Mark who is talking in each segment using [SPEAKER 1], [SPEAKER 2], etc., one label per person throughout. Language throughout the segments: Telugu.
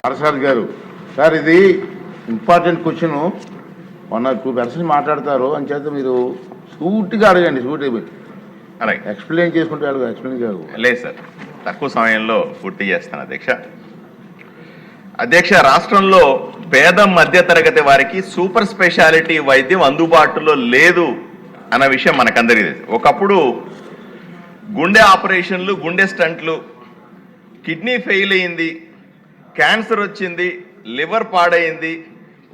[SPEAKER 1] ఆర్సాద్ గారు. సార్ ఇది ఇంపార్టెంట్ క్వశ్చన్. మొన్న టూ పర్సన్స్ మాట్లాడతారు అని చేత మీరు సూటిగా అడగండి సూటి
[SPEAKER 2] అలాగే.
[SPEAKER 1] ఎక్స్ప్లెయిన్ చేసుకుంటే అడగ ఎక్స్ప్లెయిన్ కాదు.
[SPEAKER 2] లేదు సార్ తక్కువ సమయంలో పూర్తి చేస్తాను అధ్యక్ష. అధ్యక్ష రాష్ట్రంలో పేద మధ్యతరగతి వారికి సూపర్ స్పెషాలిటీ వైద్యం అందుబాటులో లేదు అన్న విషయం మనకందరికీ ఒకప్పుడు గుండె ఆపరేషన్లు గుండె స్టంట్లు కిడ్నీ ఫెయిల్ అయింది క్యాన్సర్ వచ్చింది లివర్ పాడైంది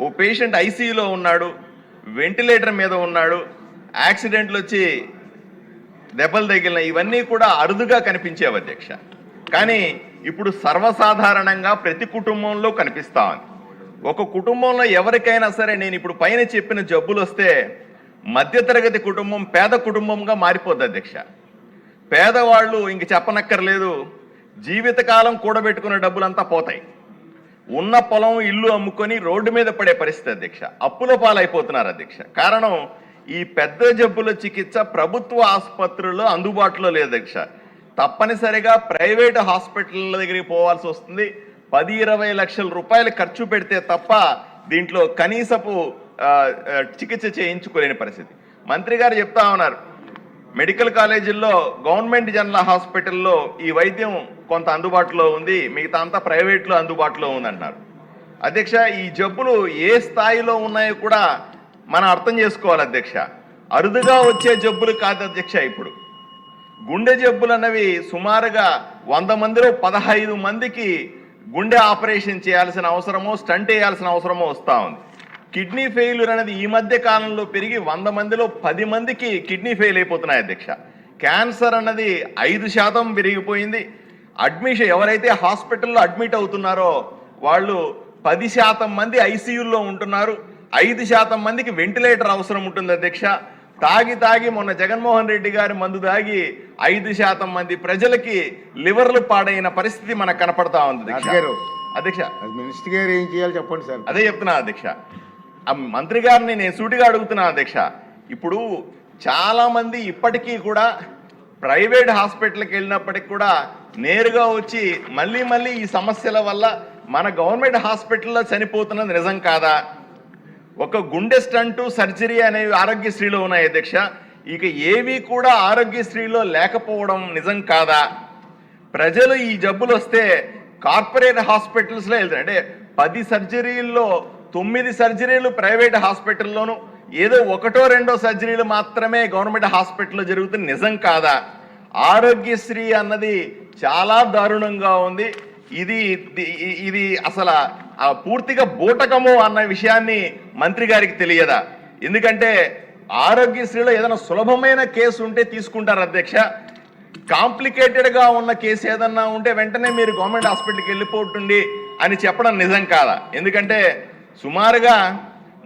[SPEAKER 2] ఓ పేషెంట్ ఐసీయూలో ఉన్నాడు వెంటిలేటర్ మీద ఉన్నాడు యాక్సిడెంట్లు వచ్చి దెబ్బలు తగిలిన ఇవన్నీ కూడా అరుదుగా కనిపించేవి అధ్యక్ష. కానీ ఇప్పుడు సర్వసాధారణంగా ప్రతి కుటుంబంలో కనిపిస్తా ఉంది. ఒక కుటుంబంలో ఎవరికైనా సరే నేను ఇప్పుడు పైన చెప్పిన జబ్బులు వస్తే మధ్యతరగతి కుటుంబం పేద కుటుంబంగా మారిపోద్ది అధ్యక్ష. పేదవాళ్ళు ఇంక చెప్పనక్కర్లేదు జీవితకాలం కూడబెట్టుకున్న డబ్బులంతా పోతాయి. ఉన్న పొలం ఇల్లు అమ్ముకొని రోడ్డు మీద పడే పరిస్థితి అధ్యక్ష. అప్పుల పాలైపోతున్నారు అధ్యక్ష. కారణం ఈ పెద్ద జబ్బుల చికిత్స ప్రభుత్వ ఆసుపత్రుల్లో అందుబాటులో లేదు అధ్యక్ష. తప్పనిసరిగా ప్రైవేట్ హాస్పిటల్ల దగ్గరికి పోవాల్సి వస్తుంది. పది ఇరవై లక్షల రూపాయలు ఖర్చు పెడితే తప్ప దీంట్లో కనీసపు చికిత్స చేయించుకోలేని పరిస్థితి. మంత్రి గారు చెప్తా ఉన్నారు మెడికల్ కాలేజీల్లో గవర్నమెంట్ జనరల్ హాస్పిటల్లో ఈ వైద్యం కొంత అందుబాటులో ఉంది మిగతా అంతా ప్రైవేట్లో అందుబాటులో ఉందంటున్నారు. అధ్యక్ష ఈ జబ్బులు ఏ స్థాయిలో ఉన్నాయో కూడా మనం అర్థం చేసుకోవాలి అధ్యక్ష. అరుదుగా వచ్చే జబ్బులు కాదు అధ్యక్ష ఇప్పుడు. గుండె జబ్బులు అన్నవి సుమారుగా వంద మందిలో పదహైదు మందికి గుండె ఆపరేషన్ చేయాల్సిన అవసరమో స్టంట్ వేయాల్సిన అవసరమో వస్తూ ఉంది. కిడ్నీ ఫెయిల్యూర్ అనేది ఈ మధ్య కాలంలో పెరిగి వంద మందిలో పది మందికి కిడ్నీ ఫెయిల్ అయిపోతున్నాయి అధ్యక్ష. క్యాన్సర్ అన్నది ఐదు శాతం పెరిగిపోయింది. అడ్మిషన్ ఎవరైతే హాస్పిటల్లో అడ్మిట్ అవుతున్నారో వాళ్ళు పది శాతం మంది ఐసీయూల్లో ఉంటున్నారు. ఐదు శాతం మందికి వెంటిలేటర్ అవసరం ఉంటుంది అధ్యక్ష. తాగి తాగి మొన్న జగన్మోహన్ రెడ్డి గారి మందు తాగి ఐదు శాతం మంది ప్రజలకి లివర్లు పాడైన పరిస్థితి మనకు కనపడతా ఉంది అధ్యక్ష. అధ్యక్ష.
[SPEAKER 1] మినిస్టర్ గారు ఏం చేయాలి చెప్పండి సార్.
[SPEAKER 2] అదే చెప్తున్నా అధ్యక్ష. ఆ మంత్రి గారిని నేను సూటిగా అడుగుతున్నాను అధ్యక్ష. ఇప్పుడు చాలామంది ఇప్పటికీ కూడా ప్రైవేట్ హాస్పిటల్కి వెళ్ళినప్పటికి కూడా నేరుగా వచ్చి మళ్ళీ మళ్ళీ ఈ సమస్యల వల్ల మన గవర్నమెంట్ హాస్పిటల్లో చనిపోతున్నది నిజం కాదా? ఒక గుండె స్టంటు సర్జరీ అనేవి ఆరోగ్యశ్రీలో ఉన్నాయి అధ్యక్ష. ఇక ఏవి కూడా ఆరోగ్యశ్రీలో లేకపోవడం నిజం కాదా? ప్రజలు ఈ జబ్బులు వస్తే కార్పొరేట్ హాస్పిటల్స్లో వెళ్తారు. అంటే పది సర్జరీల్లో తొమ్మిది సర్జరీలు ప్రైవేట్ హాస్పిటల్లోను ఏదో ఒకటో రెండో సర్జరీలు మాత్రమే గవర్నమెంట్ హాస్పిటల్లో జరుగుతుంది. నిజం కాదా? ఆరోగ్యశ్రీ అన్నది చాలా దారుణంగా ఉంది. ఇది ఇది- అసలు పూర్తిగా బూటకము అన్న విషయాన్ని మంత్రి గారికి తెలియదా? ఎందుకంటే ఆరోగ్యశ్రీలో ఏదైనా సులభమైన కేసు ఉంటే తీసుకుంటారు అధ్యక్ష. కాంప్లికేటెడ్గా ఉన్న కేసు ఏదన్నా ఉంటే వెంటనే మీరు గవర్నమెంట్ హాస్పిటల్కి వెళ్ళిపోతుండి అని చెప్పడం నిజం కాదా? ఎందుకంటే సుమారుగా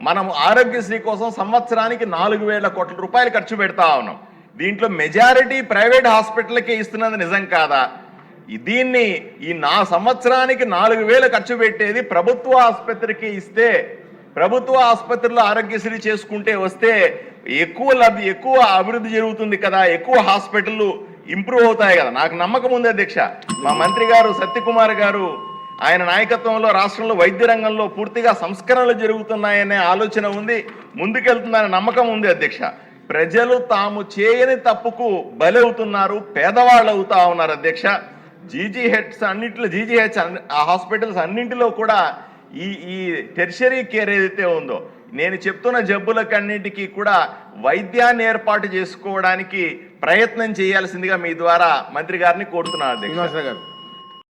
[SPEAKER 2] మనం ఆరోగ్యశ్రీ కోసం సంవత్సరానికి నాలుగు వేల కోట్ల రూపాయలు ఖర్చు పెడతా ఉన్నాం. దీంట్లో మెజారిటీ ప్రైవేట్ హాస్పిటల్కే ఇస్తున్నది నిజం కాదా? దీన్ని ఈ నా సంవత్సరానికి నాలుగు వేలు ఖర్చు పెట్టేది ప్రభుత్వ ఆసుపత్రికి ఇస్తే ప్రభుత్వ ఆసుపత్రిలో ఆరోగ్యశ్రీ చేసుకుంటే వస్తే ఎక్కువ లబ్ధి ఎక్కువ అభివృద్ధి జరుగుతుంది కదా ఎక్కువ హాస్పిటల్లు ఇంప్రూవ్ అవుతాయి కదా. నాకు నమ్మకం ఉంది అధ్యక్ష. మా మంత్రి గారు సత్యకుమార్ గారు ఆయన నాయకత్వంలో రాష్ట్రంలో వైద్య రంగంలో పూర్తిగా సంస్కరణలు జరుగుతున్నాయనే ఆలోచన ఉంది ముందుకెళ్తుందనే నమ్మకం ఉంది అధ్యక్ష. ప్రజలు తాము చేయని తప్పుకు బలవుతున్నారు పేదవాళ్ళు అవుతా ఉన్నారు అధ్యక్ష. జీజీహెచ్ అన్నింటిలో జీజీహెచ్ ఆ హాస్పిటల్స్ అన్నింటిలో కూడా ఈ ఈ టెర్షరీ కేర్ ఏదైతే ఉందో నేను చెప్తున్న జబ్బులకన్నిటికీ కూడా వైద్యాన్ని ఏర్పాటు చేసుకోవడానికి ప్రయత్నం చేయాల్సిందిగా మీ ద్వారా మంత్రి గారిని కోరుతున్నాను అధ్యక్ష.
[SPEAKER 1] గారు.